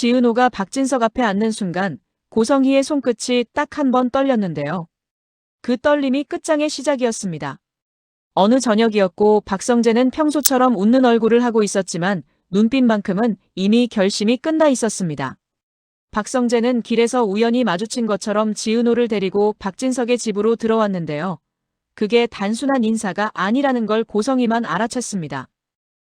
지은호가 박진석 앞에 앉는 순간 고성희의 손끝이 딱 한 번 떨렸는데요. 그 떨림이 끝장의 시작이었습니다. 어느 저녁이었고 박성재는 평소처럼 웃는 얼굴을 하고 있었지만 눈빛만큼은 이미 결심이 끝나 있었습니다. 박성재는 길에서 우연히 마주친 것처럼 지은호를 데리고 박진석의 집으로 들어왔는데요. 그게 단순한 인사가 아니라는 걸 고성희만 알아챘습니다.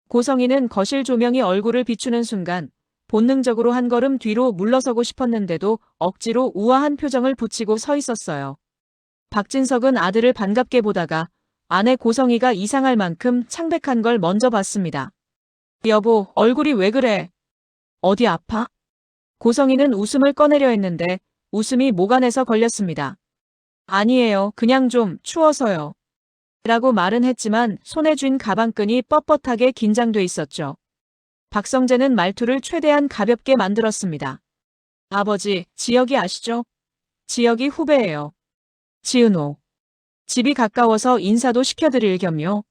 고성희는 거실 조명이 얼굴을 비추는 순간 본능적으로 한 걸음 뒤로 물러서고 싶었는데도 억지로 우아한 표정을 붙이고 서 있었어요. 박진석은 아들을 반갑게 보다가 아내 고성희가 이상할 만큼 창백한 걸 먼저 봤습니다. 여보, 얼굴이 왜 그래? 어디 아파? 고성희는 웃음을 꺼내려 했는데 웃음이 목 안에서 걸렸습니다. 아니에요. 그냥 좀 추워서요. 라고 말은 했지만 손에 쥔 가방끈이 뻣뻣하게 긴장돼 있었죠. 박성재는 말투를 최대한 가볍게 만들었습니다. 아버지, 지역이 아시죠? 지역이 후배예요. 지은호. 집이 가까워서 인사도 시켜드릴 겸요.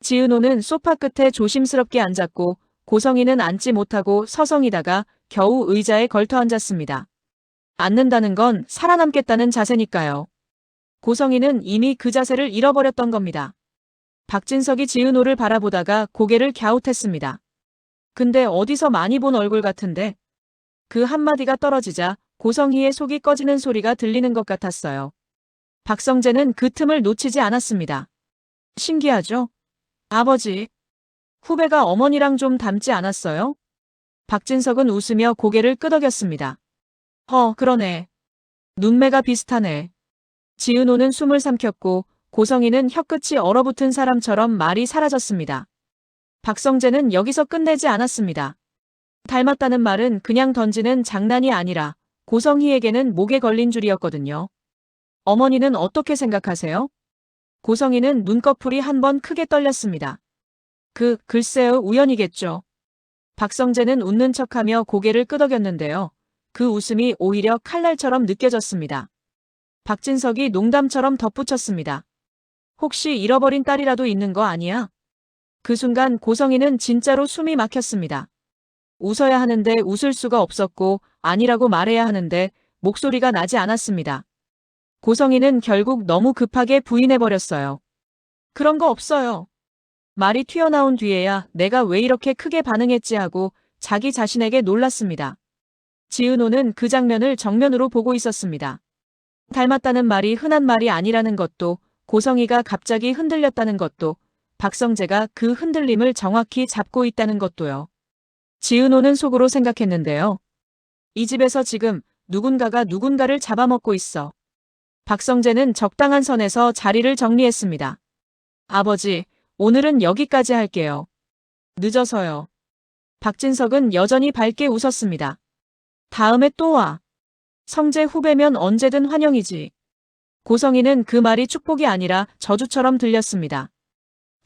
지은호는 소파 끝에 조심스럽게 앉았고 고성이는 앉지 못하고 서성이다가 겨우 의자에 걸터 앉았습니다. 앉는다는 건 살아남겠다는 자세니까요. 고성이는 이미 그 자세를 잃어버렸던 겁니다. 박진석이 지은호를 바라보다가 고개를 갸웃했습니다. 근데 어디서 많이 본 얼굴 같은데? 그 한마디가 떨어지자 고성희의 속이 꺼지는 소리가 들리는 것 같았어요. 박성재는 그 틈을 놓치지 않았습니다. 신기하죠? 아버지. 후배가 어머니랑 좀 닮지 않았어요? 박진석은 웃으며 고개를 끄덕였습니다. 허, 그러네. 눈매가 비슷하네. 지은호는 숨을 삼켰고 고성이는 혀끝이 얼어붙은 사람처럼 말이 사라졌습니다. 박성재는 여기서 끝내지 않았습니다. 닮았다는 말은 그냥 던지는 장난이 아니라 고성희에게는 목에 걸린 줄이었거든요. 어머니는 어떻게 생각하세요? 고성이는 눈꺼풀이 한 번 크게 떨렸습니다. 그, 글쎄요, 우연이겠죠. 박성재는 웃는 척하며 고개를 끄덕였는데요. 그 웃음이 오히려 칼날처럼 느껴졌습니다. 박진석이 농담처럼 덧붙였습니다. 혹시 잃어버린 딸이라도 있는 거 아니야? 그 순간 고성이는 진짜로 숨이 막혔습니다. 웃어야 하는데 웃을 수가 없었고 아니라고 말해야 하는데 목소리가 나지 않았습니다. 고성이는 결국 너무 급하게 부인해버렸어요. 그런 거 없어요. 말이 튀어나온 뒤에야 내가 왜 이렇게 크게 반응했지 하고 자기 자신에게 놀랐습니다. 지은호는 그 장면을 정면으로 보고 있었습니다. 닮았다는 말이 흔한 말이 아니라는 것도 고성이가 갑자기 흔들렸다는 것도 박성재가 그 흔들림을 정확히 잡고 있다는 것도요. 지은호는 속으로 생각했는데요. 이 집에서 지금 누군가가 누군가를 잡아먹고 있어. 박성재는 적당한 선에서 자리를 정리했습니다. 아버지, 오늘은 여기까지 할게요. 늦어서요. 박진석은 여전히 밝게 웃었습니다. 다음에 또 와. 성재 후배면 언제든 환영이지. 고성이는 그 말이 축복이 아니라 저주처럼 들렸습니다.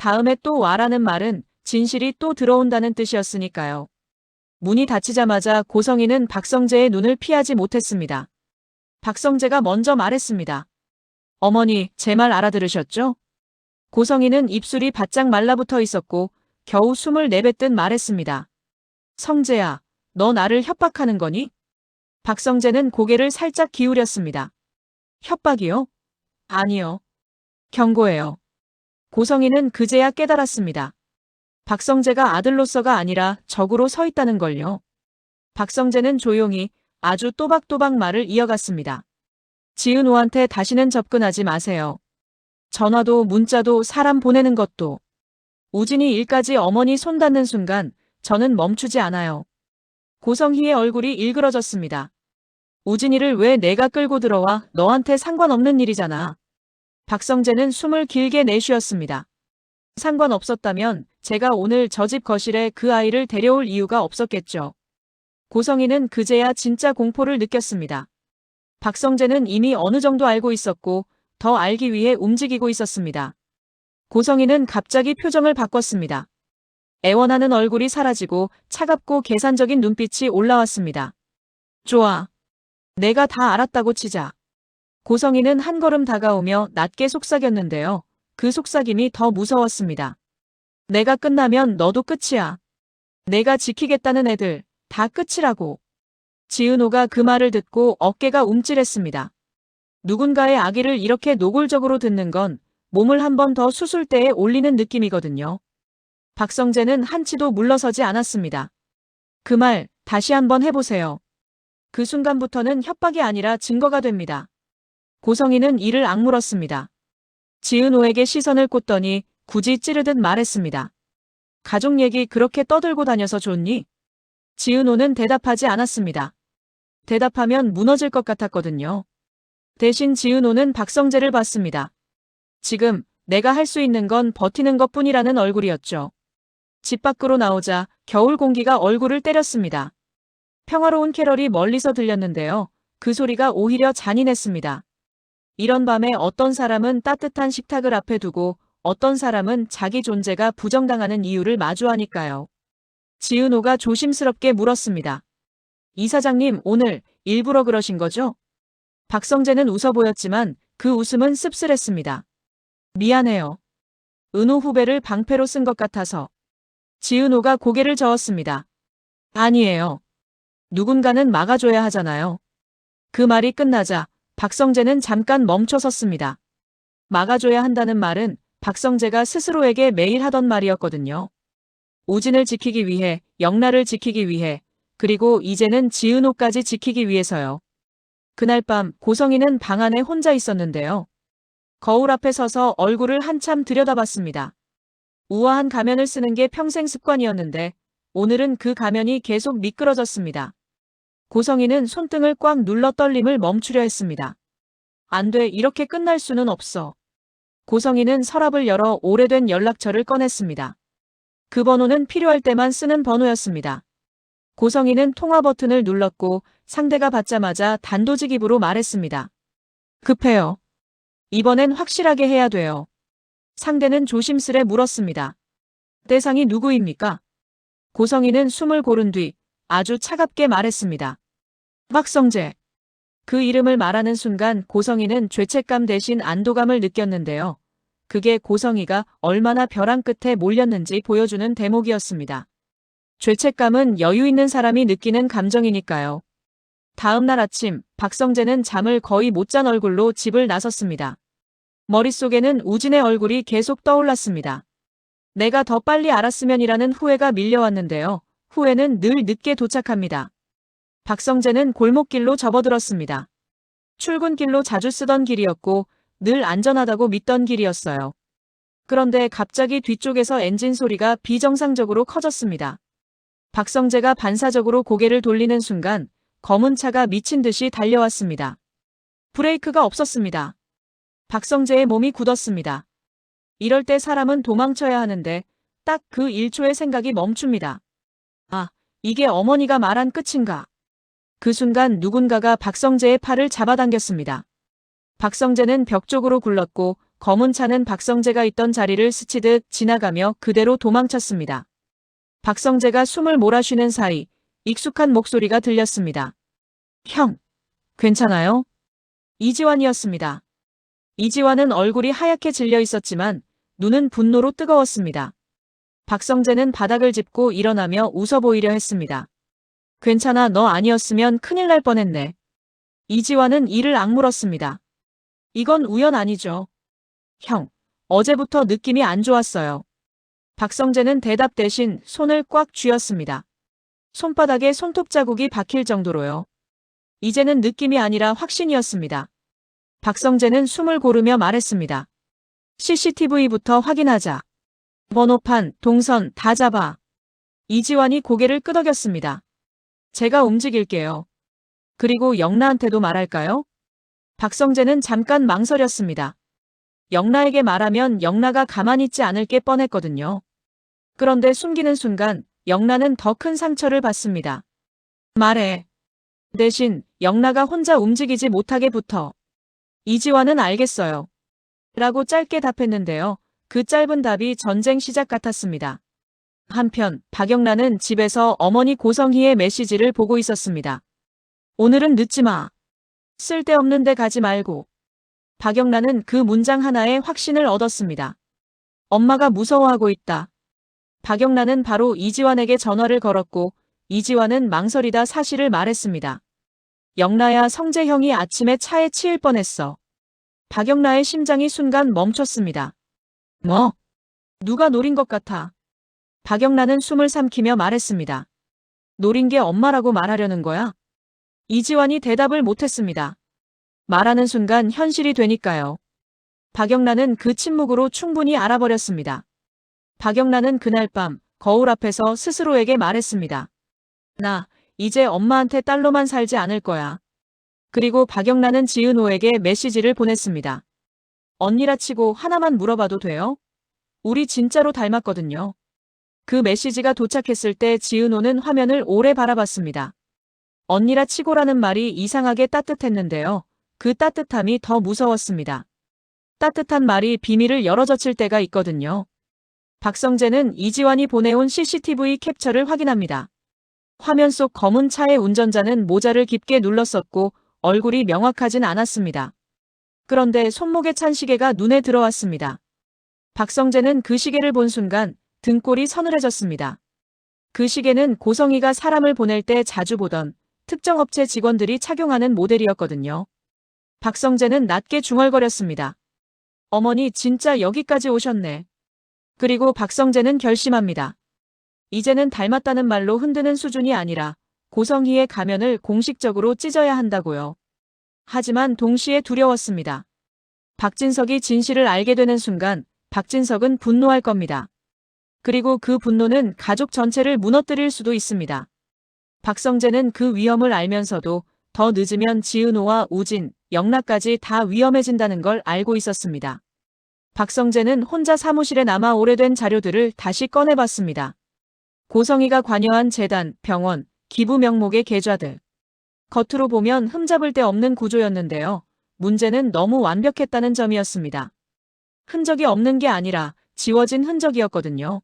다음에 또 와라는 말은 진실이 또 들어온다는 뜻이었으니까요. 문이 닫히자마자 고성이는 박성재의 눈을 피하지 못했습니다. 박성재가 먼저 말했습니다. 어머니, 제 말 알아들으셨죠? 고성이는 입술이 바짝 말라붙어 있었고 겨우 숨을 내뱉듯 말했습니다. 성재야, 너 나를 협박하는 거니? 박성재는 고개를 살짝 기울였습니다. 협박이요? 아니요. 경고예요. 고성이는 그제야 깨달았습니다. 박성재가 아들로서가 아니라 적으로 서 있다는 걸요. 박성재는 조용히 아주 또박또박 말을 이어갔습니다. 지은호한테 다시는 접근하지 마세요. 전화도 문자도 사람 보내는 것도. 우진이 일까지 어머니 손 닿는 순간 저는 멈추지 않아요. 고성희의 얼굴이 일그러졌습니다. 우진이를 왜 내가 끌고 들어와 너한테 상관없는 일이잖아. 박성재는 숨을 길게 내쉬었습니다. 상관없었다면 제가 오늘 저 집 거실에 그 아이를 데려올 이유가 없었겠죠. 고성희는 그제야 진짜 공포를 느꼈습니다. 박성재는 이미 어느 정도 알고 있었고 더 알기 위해 움직이고 있었습니다. 고성희는 갑자기 표정을 바꿨습니다. 애원하는 얼굴이 사라지고 차갑고 계산적인 눈빛이 올라왔습니다. 좋아. 내가 다 알았다고 치자. 고성희는 한 걸음 다가오며 낮게 속삭였는데요. 그 속삭임이 더 무서웠습니다. 내가 끝나면 너도 끝이야. 내가 지키겠다는 애들 다 끝이라고. 지은호가 그 말을 듣고 어깨가 움찔했습니다. 누군가의 아기를 이렇게 노골적으로 듣는 건 몸을 한 번 더 수술대에 올리는 느낌이거든요. 박성재는 한치도 물러서지 않았습니다. 그 말 다시 한번 해보세요. 그 순간부터는 협박이 아니라 증거가 됩니다. 고성이는 이를 악물었습니다. 지은호에게 시선을 꽂더니 굳이 찌르듯 말했습니다. 가족 얘기 그렇게 떠들고 다녀서 좋니? 지은호는 대답하지 않았습니다. 대답하면 무너질 것 같았거든요. 대신 지은호는 박성재를 봤습니다. 지금 내가 할 수 있는 건 버티는 것 뿐이라는 얼굴이었죠. 집 밖으로 나오자 겨울 공기가 얼굴을 때렸습니다. 평화로운 캐럴이 멀리서 들렸는데요. 그 소리가 오히려 잔인했습니다. 이런 밤에 어떤 사람은 따뜻한 식탁을 앞에 두고 어떤 사람은 자기 존재가 부정당하는 이유를 마주하니까요. 지은호가 조심스럽게 물었습니다. 이사장님 오늘 일부러 그러신 거죠? 박성재는 웃어 보였지만 그 웃음은 씁쓸했습니다. 미안해요. 은호 후배를 방패로 쓴 것 같아서. 지은호가 고개를 저었습니다. 아니에요. 누군가는 막아줘야 하잖아요. 그 말이 끝나자 박성재는 잠깐 멈춰 섰습니다. 막아줘야 한다는 말은 박성재가 스스로에게 매일 하던 말이었거든요. 오진을 지키기 위해, 영나를 지키기 위해, 그리고 이제는 지은호까지 지키기 위해서요. 그날 밤 고성이는 방 안에 혼자 있었는데요. 거울 앞에 서서 얼굴을 한참 들여다봤습니다. 우아한 가면을 쓰는 게 평생 습관이었는데 오늘은 그 가면이 계속 미끄러졌습니다. 고성이는 손등을 꽉 눌러 떨림을 멈추려 했습니다. 안 돼, 이렇게 끝날 수는 없어. 고성이는 서랍을 열어 오래된 연락처를 꺼냈습니다. 그 번호는 필요할 때만 쓰는 번호였습니다. 고성이는 통화 버튼을 눌렀고 상대가 받자마자 단도직입으로 말했습니다. 급해요. 이번엔 확실하게 해야 돼요. 상대는 조심스레 물었습니다. 대상이 누구입니까? 고성이는 숨을 고른 뒤 아주 차갑게 말했습니다. 박성재. 그 이름을 말하는 순간 고성이는 죄책감 대신 안도감을 느꼈는데요. 그게 고성이가 얼마나 벼랑 끝에 몰렸는지 보여주는 대목이었습니다. 죄책감은 여유 있는 사람이 느끼는 감정이니까요. 다음 날 아침 박성재는 잠을 거의 못 잔 얼굴로 집을 나섰습니다. 머릿속에는 우진의 얼굴이 계속 떠올랐습니다. 내가 더 빨리 알았으면이라는 후회가 밀려왔는데요. 후회는 늘 늦게 도착합니다. 박성재는 골목길로 접어들었습니다. 출근길로 자주 쓰던 길이었고 늘 안전하다고 믿던 길이었어요. 그런데 갑자기 뒤쪽에서 엔진 소리가 비정상적으로 커졌습니다. 박성재가 반사적으로 고개를 돌리는 순간 검은 차가 미친 듯이 달려왔습니다. 브레이크가 없었습니다. 박성재의 몸이 굳었습니다. 이럴 때 사람은 도망쳐야 하는데 딱 그 1초의 생각이 멈춥니다. 아, 이게 어머니가 말한 끝인가? 그 순간 누군가가 박성재의 팔을 잡아당겼습니다. 박성재는 벽 쪽으로 굴렀고 검은 차는 박성재가 있던 자리를 스치듯 지나가며 그대로 도망쳤습니다. 박성재가 숨을 몰아쉬는 사이 익숙한 목소리가 들렸습니다. 형, 괜찮아요? 이지환이었습니다. 이지환은 얼굴이 하얗게 질려 있었지만 눈은 분노로 뜨거웠습니다. 박성재는 바닥을 짚고 일어나며 웃어 보이려 했습니다. 괜찮아 너 아니었으면 큰일 날 뻔했네. 이지환은 이를 악물었습니다. 이건 우연 아니죠. 형, 어제부터 느낌이 안 좋았어요. 박성재는 대답 대신 손을 꽉 쥐었습니다. 손바닥에 손톱 자국이 박힐 정도로요. 이제는 느낌이 아니라 확신이었습니다. 박성재는 숨을 고르며 말했습니다. CCTV부터 확인하자. 번호판, 동선 다 잡아. 이지환이 고개를 끄덕였습니다. 제가 움직일게요. 그리고 영나한테도 말할까요? 박성재는 잠깐 망설였습니다. 영나에게 말하면 영나가 가만히 있지 않을 게 뻔했거든요. 그런데 숨기는 순간 영나는 더 큰 상처를 받습니다. 말해. 대신 영나가 혼자 움직이지 못하게 붙어. 이지환은 알겠어요. 라고 짧게 답했는데요. 그 짧은 답이 전쟁 시작 같았습니다. 한편 박영란은 집에서 어머니 고성희의 메시지를 보고 있었습니다. 오늘은 늦지 마. 쓸데없는 데 가지 말고. 박영란은 그 문장 하나에 확신을 얻었습니다. 엄마가 무서워하고 있다. 박영란은 바로 이지환에게 전화를 걸었고 이지환은 망설이다 사실을 말했습니다. 영라야 성재 형이 아침에 차에 치일 뻔했어. 박영라의 심장이 순간 멈췄습니다. 뭐? 누가 노린 것 같아. 박영라는 숨을 삼키며 말했습니다. 노린 게 엄마라고 말하려는 거야? 이지환이 대답을 못했습니다. 말하는 순간 현실이 되니까요. 박영란은 그 침묵으로 충분히 알아버렸습니다. 박영란은 그날 밤 거울 앞에서 스스로에게 말했습니다. 나 이제 엄마한테 딸로만 살지 않을 거야. 그리고 박영란은 지은호에게 메시지를 보냈습니다. 언니라 치고 하나만 물어봐도 돼요? 우리 진짜로 닮았거든요. 그 메시지가 도착했을 때 지은호는 화면을 오래 바라봤습니다. 언니라 치고라는 말이 이상하게 따뜻했는데요. 그 따뜻함이 더 무서웠습니다. 따뜻한 말이 비밀을 열어젖힐 때가 있거든요. 박성재는 이지환이 보내온 CCTV 캡처를 확인합니다. 화면 속 검은 차의 운전자는 모자를 깊게 눌렀었고 얼굴이 명확하진 않았습니다. 그런데 손목에 찬 시계가 눈에 들어왔습니다. 박성재는 그 시계를 본 순간 등골이 서늘해졌습니다. 그 시계는 고성이가 사람을 보낼 때 자주 보던 특정 업체 직원들이 착용하는 모델이었거든요. 박성재는 낮게 중얼거렸습니다. 어머니 진짜 여기까지 오셨네. 그리고 박성재는 결심합니다. 이제는 닮았다는 말로 흔드는 수준이 아니라 고성희의 가면을 공식적으로 찢어야 한다고요. 하지만 동시에 두려웠습니다. 박진석이 진실을 알게 되는 순간 박진석은 분노할 겁니다. 그리고 그 분노는 가족 전체를 무너뜨릴 수도 있습니다. 박성재는 그 위험을 알면서도 더 늦으면 지은호와 우진, 영락까지 다 위험해진다는 걸 알고 있었습니다. 박성재는 혼자 사무실에 남아 오래된 자료들을 다시 꺼내봤습니다. 고성이가 관여한 재단, 병원, 기부 명목의 계좌들. 겉으로 보면 흠잡을 데 없는 구조였는데요. 문제는 너무 완벽했다는 점이었습니다. 흔적이 없는 게 아니라 지워진 흔적이었거든요.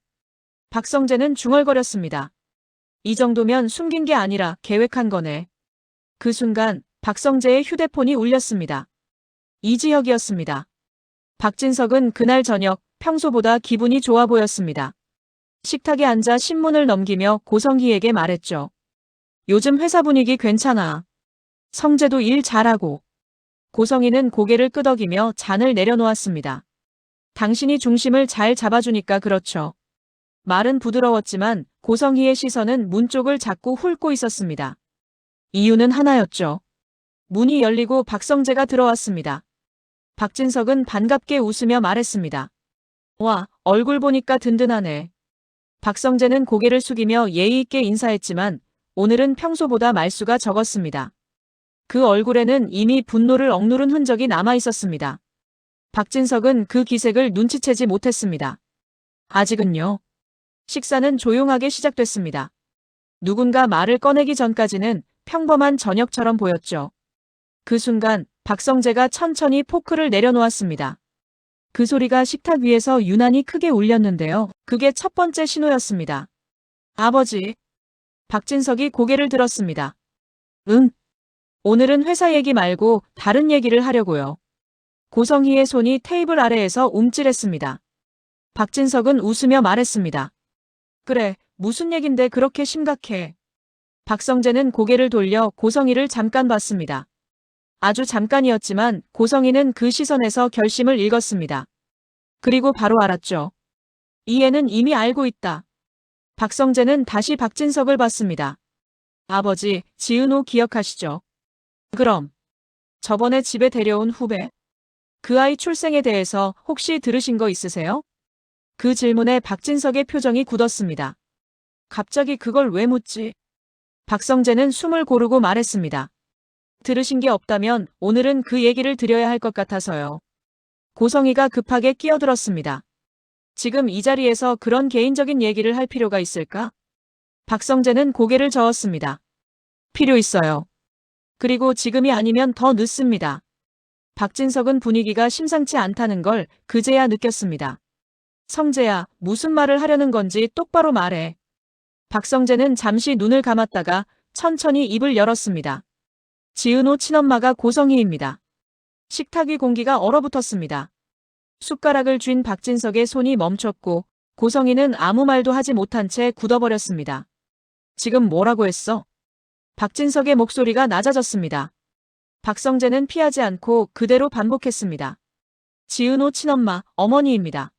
박성재는 중얼거렸습니다. 이 정도면 숨긴 게 아니라 계획한 거네. 그 순간 박성재의 휴대폰이 울렸습니다. 이지혁이었습니다. 박진석은 그날 저녁 평소보다 기분이 좋아 보였습니다. 식탁에 앉아 신문을 넘기며 고성희에게 말했죠. 요즘 회사 분위기 괜찮아. 성재도 일 잘하고. 고성희는 고개를 끄덕이며 잔을 내려놓았습니다. 당신이 중심을 잘 잡아주니까 그렇죠. 말은 부드러웠지만 고성희의 시선은 문 쪽을 자꾸 훑고 있었습니다. 이유는 하나였죠. 문이 열리고 박성재가 들어왔습니다. 박진석은 반갑게 웃으며 말했습니다. 와, 얼굴 보니까 든든하네. 박성재는 고개를 숙이며 예의 있게 인사했지만 오늘은 평소보다 말수가 적었습니다. 그 얼굴에는 이미 분노를 억누른 흔적이 남아 있었습니다. 박진석은 그 기색을 눈치채지 못했습니다. 아직은요. 식사는 조용하게 시작됐습니다. 누군가 말을 꺼내기 전까지는 평범한 저녁처럼 보였죠. 그 순간 박성재가 천천히 포크를 내려놓았습니다. 그 소리가 식탁 위에서 유난히 크게 울렸는데요. 그게 첫 번째 신호였습니다. 아버지. 박진석이 고개를 들었습니다. 응. 오늘은 회사 얘기 말고 다른 얘기를 하려고요. 고성희의 손이 테이블 아래에서 움찔했습니다. 박진석은 웃으며 말했습니다. 그래, 무슨 얘긴데 그렇게 심각해. 박성재는 고개를 돌려 고성희를 잠깐 봤습니다. 아주 잠깐이었지만 고성희는 그 시선에서 결심을 읽었습니다. 그리고 바로 알았죠. 이 애는 이미 알고 있다. 박성재는 다시 박진석을 봤습니다. 아버지, 지은호 기억하시죠? 그럼. 저번에 집에 데려온 후배. 그 아이 출생에 대해서 혹시 들으신 거 있으세요? 그 질문에 박진석의 표정이 굳었습니다. 갑자기 그걸 왜 묻지? 박성재는 숨을 고르고 말했습니다. 들으신 게 없다면 오늘은 그 얘기를 드려야 할 것 같아서요. 고성희가 급하게 끼어들었습니다. 지금 이 자리에서 그런 개인적인 얘기를 할 필요가 있을까? 박성재는 고개를 저었습니다. 필요 있어요. 그리고 지금이 아니면 더 늦습니다. 박진석은 분위기가 심상치 않다는 걸 그제야 느꼈습니다. 성재야, 무슨 말을 하려는 건지 똑바로 말해. 박성재는 잠시 눈을 감았다가 천천히 입을 열었습니다. 지은호 친엄마가 고성희입니다. 식탁 위 공기가 얼어붙었습니다. 숟가락을 쥔 박진석의 손이 멈췄고 고성희는 아무 말도 하지 못한 채 굳어버렸습니다. 지금 뭐라고 했어? 박진석의 목소리가 낮아졌습니다. 박성재는 피하지 않고 그대로 반복했습니다. 지은호 친엄마, 어머니입니다.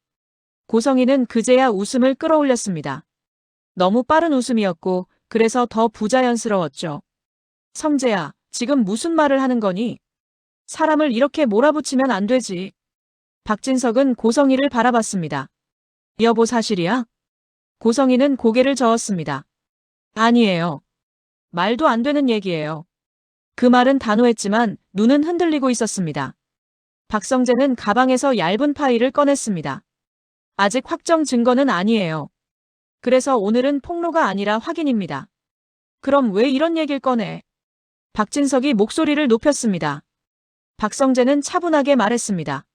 고성희는 그제야 웃음을 끌어올렸습니다. 너무 빠른 웃음이었고 그래서 더 부자연스러웠죠. 성재야, 지금 무슨 말을 하는 거니? 사람을 이렇게 몰아붙이면 안 되지. 박진석은 고성희를 바라봤습니다. 여보 사실이야? 고성희는 고개를 저었습니다. 아니에요. 말도 안 되는 얘기예요. 그 말은 단호했지만 눈은 흔들리고 있었습니다. 박성재는 가방에서 얇은 파일을 꺼냈습니다. 아직 확정 증거는 아니에요. 그래서 오늘은 폭로가 아니라 확인입니다. 그럼 왜 이런 얘기를 꺼내? 박진석이 목소리를 높였습니다. 박성재는 차분하게 말했습니다.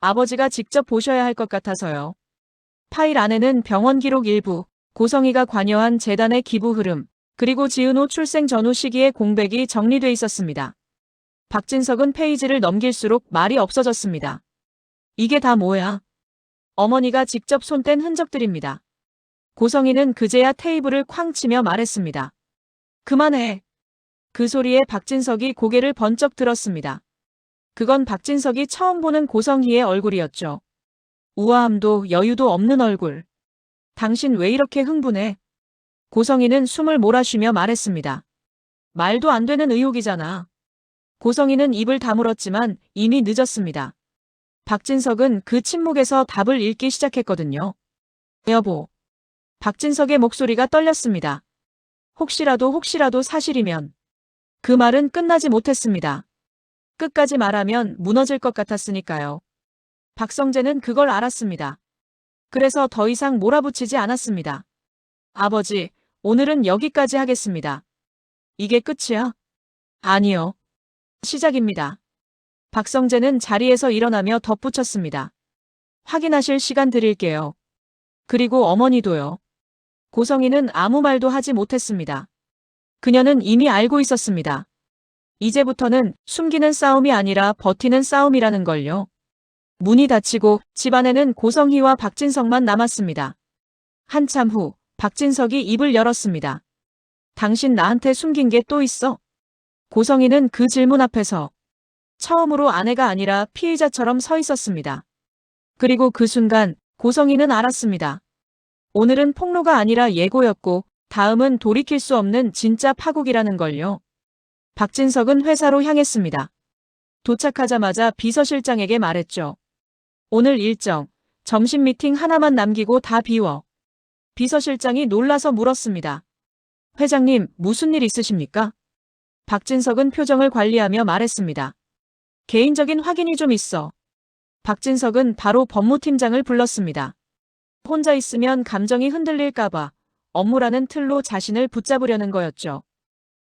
아버지가 직접 보셔야 할 것 같아서요. 파일 안에는 병원 기록 일부, 고성희가 관여한 재단의 기부 흐름, 그리고 지은호 출생 전후 시기의 공백이 정리돼 있었습니다. 박진석은 페이지를 넘길수록 말이 없어졌습니다. 이게 다 뭐야? 어머니가 직접 손뗀 흔적들입니다. 고성희는 그제야 테이블을 쾅 치며 말했습니다. 그만해. 그 소리에 박진석이 고개를 번쩍 들었습니다. 그건 박진석이 처음 보는 고성희의 얼굴이었죠. 우아함도 여유도 없는 얼굴. 당신 왜 이렇게 흥분해? 고성희는 숨을 몰아쉬며 말했습니다. 말도 안 되는 의혹이잖아. 고성희는 입을 다물었지만 이미 늦었습니다. 박진석은 그 침묵에서 답을 읽기 시작했거든요. 여보. 박진석의 목소리가 떨렸습니다. 혹시라도 혹시라도 사실이면. 그 말은 끝나지 못했습니다. 끝까지 말하면 무너질 것 같았으니까요. 박성재는 그걸 알았습니다. 그래서 더 이상 몰아붙이지 않았습니다. 아버지, 오늘은 여기까지 하겠습니다. 이게 끝이야? 아니요. 시작입니다. 박성재는 자리에서 일어나며 덧붙였습니다. 확인하실 시간 드릴게요. 그리고 어머니도요. 고성희는 아무 말도 하지 못했습니다. 그녀는 이미 알고 있었습니다. 이제부터는 숨기는 싸움이 아니라 버티는 싸움이라는 걸요. 문이 닫히고 집안에는 고성희와 박진석만 남았습니다. 한참 후 박진석이 입을 열었습니다. 당신 나한테 숨긴 게 또 있어? 고성희는 그 질문 앞에서 처음으로 아내가 아니라 피의자처럼 서 있었습니다. 그리고 그 순간 고성희는 알았습니다. 오늘은 폭로가 아니라 예고였고 다음은 돌이킬 수 없는 진짜 파국이라는 걸요. 박진석은 회사로 향했습니다. 도착하자마자 비서실장에게 말했죠. 오늘 일정, 점심 미팅 하나만 남기고 다 비워. 비서실장이 놀라서 물었습니다. 회장님, 무슨 일 있으십니까? 박진석은 표정을 관리하며 말했습니다. 개인적인 확인이 좀 있어. 박진석은 바로 법무팀장을 불렀습니다. 혼자 있으면 감정이 흔들릴까봐 업무라는 틀로 자신을 붙잡으려는 거였죠.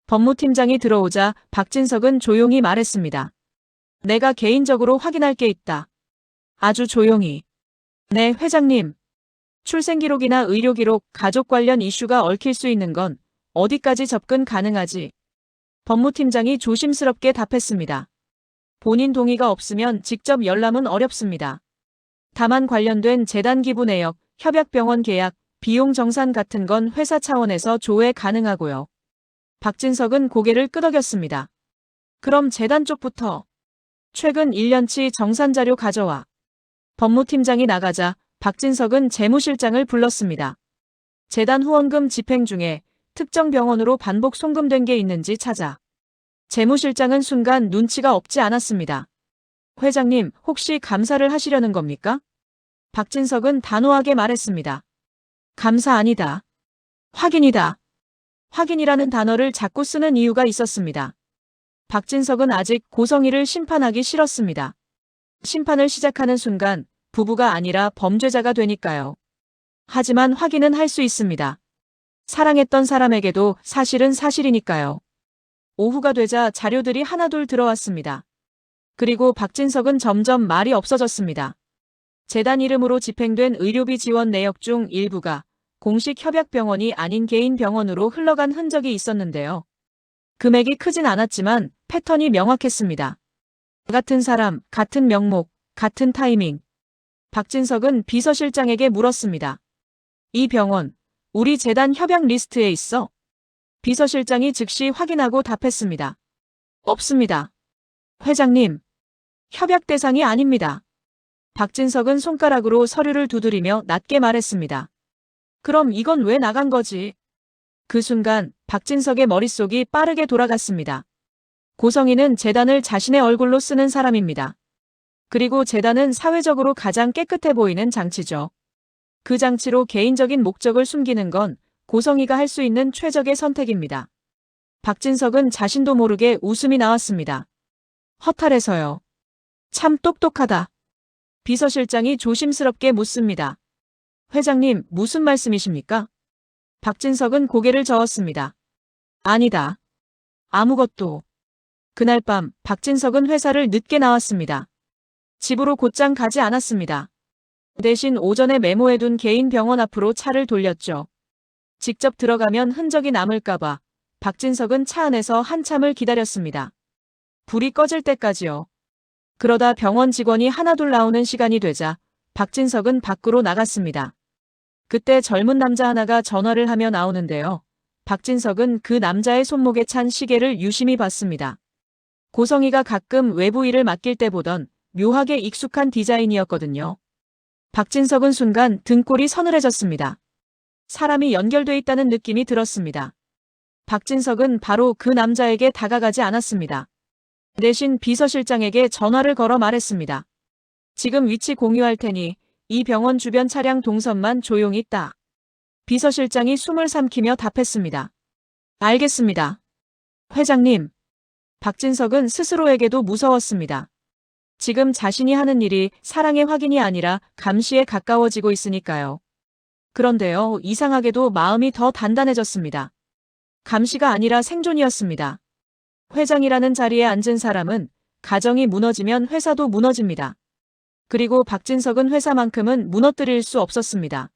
법무팀장이 들어오자 박진석은 조용히 말했습니다. 내가 개인적으로 확인할 게 있다. 아주 조용히. 네, 회장님. 출생기록이나 의료기록, 가족 관련 이슈가 얽힐 수 있는 건 어디까지 접근 가능하지? 법무팀장이 조심스럽게 답했습니다. 본인 동의가 없으면 직접 열람은 어렵습니다. 다만 관련된 재단 기부 내역, 협약병원 계약, 비용 정산 같은 건 회사 차원에서 조회 가능하고요. 박진석은 고개를 끄덕였습니다. 그럼 재단 쪽부터 최근 1년치 정산 자료 가져와. 법무팀장이 나가자 박진석은 재무실장을 불렀습니다. 재단 후원금 집행 중에 특정 병원으로 반복 송금된 게 있는지 찾아. 재무실장은 순간 눈치가 없지 않았습니다. 회장님, 혹시 감사를 하시려는 겁니까? 박진석은 단호하게 말했습니다. 감사 아니다. 확인이다. 확인이라는 단어를 자꾸 쓰는 이유가 있었습니다. 박진석은 아직 고성희를 심판하기 싫었습니다. 심판을 시작하는 순간 부부가 아니라 범죄자가 되니까요. 하지만 확인은 할 수 있습니다. 사랑했던 사람에게도 사실은 사실이니까요. 오후가 되자 자료들이 하나둘 들어왔습니다. 그리고 박진석은 점점 말이 없어졌습니다. 재단 이름으로 집행된 의료비 지원 내역 중 일부가 공식 협약병원이 아닌 개인 병원으로 흘러간 흔적이 있었는데요. 금액이 크진 않았지만 패턴이 명확했습니다. 같은 사람, 같은 명목, 같은 타이밍. 박진석은 비서실장에게 물었습니다. 이 병원, 우리 재단 협약 리스트에 있어? 비서실장이 즉시 확인하고 답했습니다. 없습니다. 회장님, 협약 대상이 아닙니다. 박진석은 손가락으로 서류를 두드리며 낮게 말했습니다. 그럼 이건 왜 나간 거지? 그 순간 박진석의 머릿속이 빠르게 돌아갔습니다. 고성희는 재단을 자신의 얼굴로 쓰는 사람입니다. 그리고 재단은 사회적으로 가장 깨끗해 보이는 장치죠. 그 장치로 개인적인 목적을 숨기는 건 고성희가 할 수 있는 최적의 선택입니다. 박진석은 자신도 모르게 웃음이 나왔습니다. 허탈해서요. 참 똑똑하다. 비서실장이 조심스럽게 묻습니다. 회장님, 무슨 말씀이십니까? 박진석은 고개를 저었습니다. 아니다. 아무것도. 그날 밤 박진석은 회사를 늦게 나왔습니다. 집으로 곧장 가지 않았습니다. 대신 오전에 메모해둔 개인 병원 앞으로 차를 돌렸죠. 직접 들어가면 흔적이 남을까봐 박진석은 차 안에서 한참을 기다렸습니다. 불이 꺼질 때까지요. 그러다 병원 직원이 하나둘 나오는 시간이 되자 박진석은 밖으로 나갔습니다. 그때 젊은 남자 하나가 전화를 하며 나오는데요. 박진석은 그 남자의 손목에 찬 시계를 유심히 봤습니다. 고성희가 가끔 외부 일을 맡길 때 보던 묘하게 익숙한 디자인이었거든요. 박진석은 순간 등골이 서늘해졌습니다. 사람이 연결돼 있다는 느낌이 들었습니다. 박진석은 바로 그 남자에게 다가가지 않았습니다. 대신 비서실장에게 전화를 걸어 말했습니다. 지금 위치 공유할 테니 이 병원 주변 차량 동선만 조용히 따. 비서실장이 숨을 삼키며 답했습니다. 알겠습니다. 회장님. 박진석은 스스로에게도 무서웠습니다. 지금 자신이 하는 일이 사랑의 확인이 아니라 감시에 가까워지고 있으니까요. 그런데요, 이상하게도 마음이 더 단단해졌습니다. 감시가 아니라 생존이었습니다. 회장이라는 자리에 앉은 사람은 가정이 무너지면 회사도 무너집니다. 그리고 박진석은 회사만큼은 무너뜨릴 수 없었습니다.